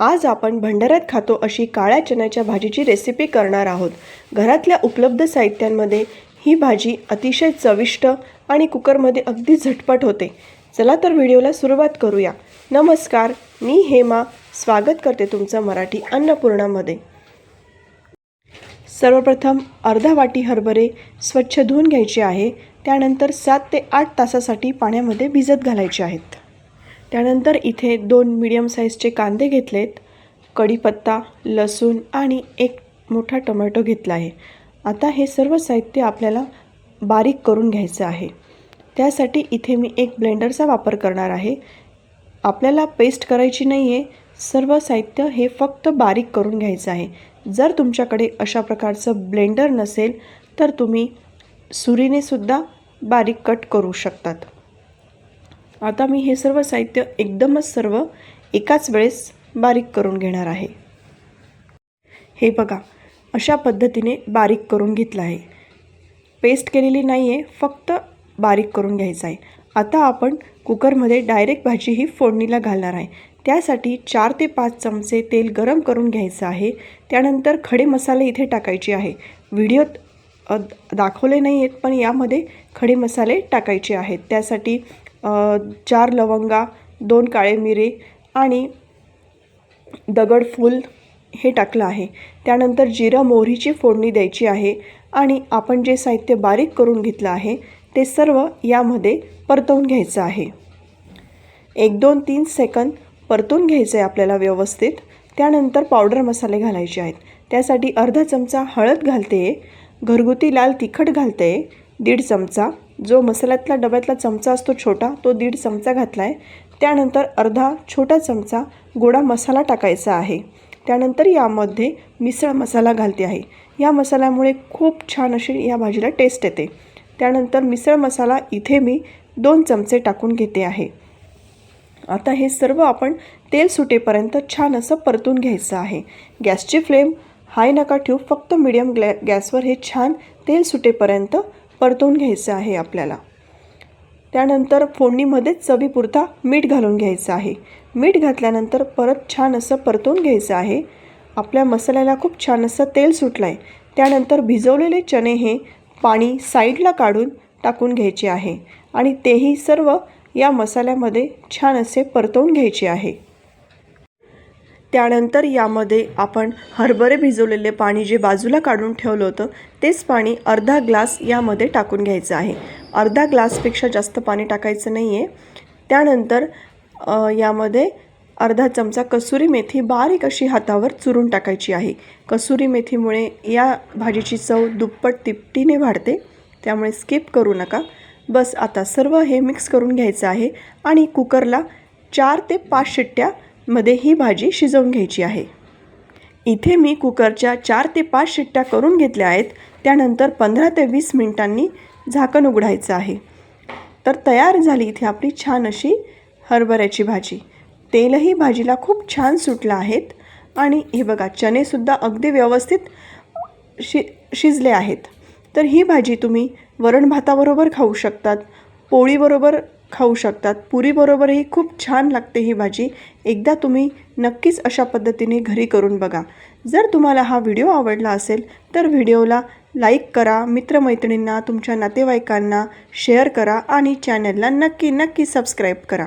आज आपण भंडाऱ्यात खातो अशी काळ्या चण्याच्या भाजीची रेसिपी करणार आहोत. घरातल्या उपलब्ध साहित्यांमध्ये ही भाजी अतिशय चविष्ट आणि कुकरमध्ये अगदी झटपट होते. चला तर व्हिडिओला सुरुवात करूया. नमस्कार मी हेमा. स्वागत करते तुमचं मराठी अन्नपूर्णामध्ये. सर्वप्रथम अर्धा वाटी हरभरे स्वच्छ धुवून घ्यायचे आहे. त्यानंतर सात ते आठ तासासाठी पाण्यामध्ये भिजत घालायचे आहेत. त्यानंतर इथे दोन मिडियम साईजचे कांदे घेतलेत. कढीपत्ता लसूण आणि एक मोठा टोमॅटो घेतला आहे. आता हे सर्व साहित्य आपल्याला बारीक करून घ्यायचं आहे. त्यासाठी इथे मी एक ब्लेंडरचा वापर करणार आहे. आपल्याला पेस्ट करायची नाही आहे सर्व साहित्य हे फक्त बारीक करून घ्यायचं आहे. जर तुमच्याकडे अशा प्रकारचं ब्लेंडर नसेल तर तुम्ही सुरीनेसुद्धा बारीक कट करू शकतात. आता मी हे सर्व साहित्य एकदमच सर्व एकाच वेळेस बारीक करून घेणार आहे. हे बघा अशा पद्धतीने बारीक करून घेतलं आहे. पेस्ट केलेली नाही आहे फक्त बारीक करून घ्यायचं आहे. आता आपण कुकरमध्ये डायरेक्ट भाजी ही फोडणीला घालणार आहे. त्यासाठी चार ते पाच चमचे तेल गरम करून घ्यायचं आहे. त्यानंतर खडे मसाले इथे टाकायचे आहे. व्हिडिओत दाखवले नाही आहेत पण यामध्ये खडे मसाले टाकायचे आहेत. त्यासाठी चार लवंगा दोन काळे मिरे आणि दगडफूल हे टाकलं आहे. त्यानंतर जिरा मोहरीची फोडणी द्यायची आहे आणि आपण जे साहित्य बारीक करून घेतलं आहे ते सर्व यामध्ये परतवून घ्यायचं आहे. एक दोन तीन सेकंद परतून घ्यायचं आहे आपल्याला व्यवस्थित. त्यानंतर पावडर मसाले घालायचे आहेत. त्यासाठी अर्धा चमचा हळद घालते. घरगुती लाल तिखट घालते. आहे दीड चमचा. जो मसाल्यातला डब्यातला चमचा असतो छोटा तो दीड चमचा घातला आहे त्यानंतर अर्धा छोटा चमचा गोडा मसाला टाकायचा आहे. त्यानंतर यामध्ये मिसळ मसाला घालते आहे. या मसाल्यामुळे खूप छान अशी या भाजीला टेस्ट येते. त्यानंतर मिसळ मसाला इथे मी दोन चमचे टाकून घेते आहे. आता हे सर्व आपण तेल सुटेपर्यंत छान असं परतून घ्यायचं आहे. गॅसची फ्लेम हाय नका ठेवू फक्त मिडियम ग्लॅ गॅसवर हे छान तेल सुटेपर्यंत परतून घ्यायचं आहे आपल्याला. त्यानंतर फोडणीमध्येच चवीपुरता मीठ घालून घ्यायचं आहे. मीठ घातल्यानंतर परत छान असं परतून घ्यायचं आहे. आपल्या मसाल्याला खूप छान असं तेल सुटलं आहे त्यानंतर भिजवलेले चणे हे पाणी साईडला काढून टाकून घ्यायचे आहे. आणि तेही सर्व या मसाल्यामध्ये छान असे परतवून घ्यायचे आहे. त्यानंतर यामध्ये आपण हरभरे भिजवलेले पाणी जे बाजूला काढून ठेवलं होतं तेच पाणी अर्धा ग्लास यामध्ये टाकून घ्यायचं आहे. अर्धा ग्लासपेक्षा जास्त पाणी टाकायचं नाही आहे त्यानंतर यामध्ये अर्धा चमचा कसुरी मेथी बारीक अशी हातावर चुरून टाकायची आहे. कसुरी मेथीमुळे या भाजीची चव दुप्पट तिपटीने वाढते त्यामुळे स्किप करू नका. बस आता सर्व हे मिक्स करून घ्यायचं आहे आणि कुकरला चार ते पाच शिट्ट्या मध्ये ही भाजी शिजवून घ्यायची आहे. इथे मी कुकरच्या चार ते पाच शिट्ट्या करून घेतल्या आहेत. त्यानंतर पंधरा ते वीस मिनिटांनी झाकण उघडायचं आहे. तर तयार झाली इथे आपली छान अशी हरभऱ्याची भाजी. तेलही भाजीला खूप छान सुटलं आहेत. आणि हे बघा चणेसुद्धा अगदी व्यवस्थित शि शिजले आहेत. तर ही भाजी तुम्ही वरण भाताबरोबर खाऊ शकतात. पोळीबरोबर खाऊ शकतात. पुरीबरोबरही खूप छान लागते ही भाजी. एकदा तुम्ही नक्कीच अशा पद्धतीने घरी करून बघा. जर तुम्हाला हा व्हिडिओ आवडला असेल तर व्हिडिओला लाईक करा मित्रमैत्रिणींना तुमच्या नातेवाईकांना शेअर करा आणि चॅनलला नक्की नक्की सबस्क्राईब करा.